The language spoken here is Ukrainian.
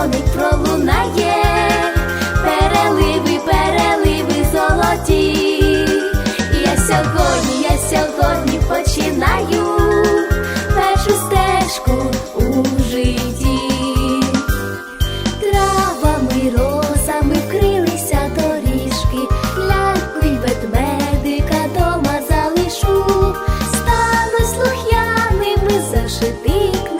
дзвоник пролунає, переливи, переливи золоті. Я сьогодні, я сьогодні починаю першу стежку у житті. Травами, розами вкрилися доріжки, лякуй ведмедика дома залишу, стану слух'яними зашити.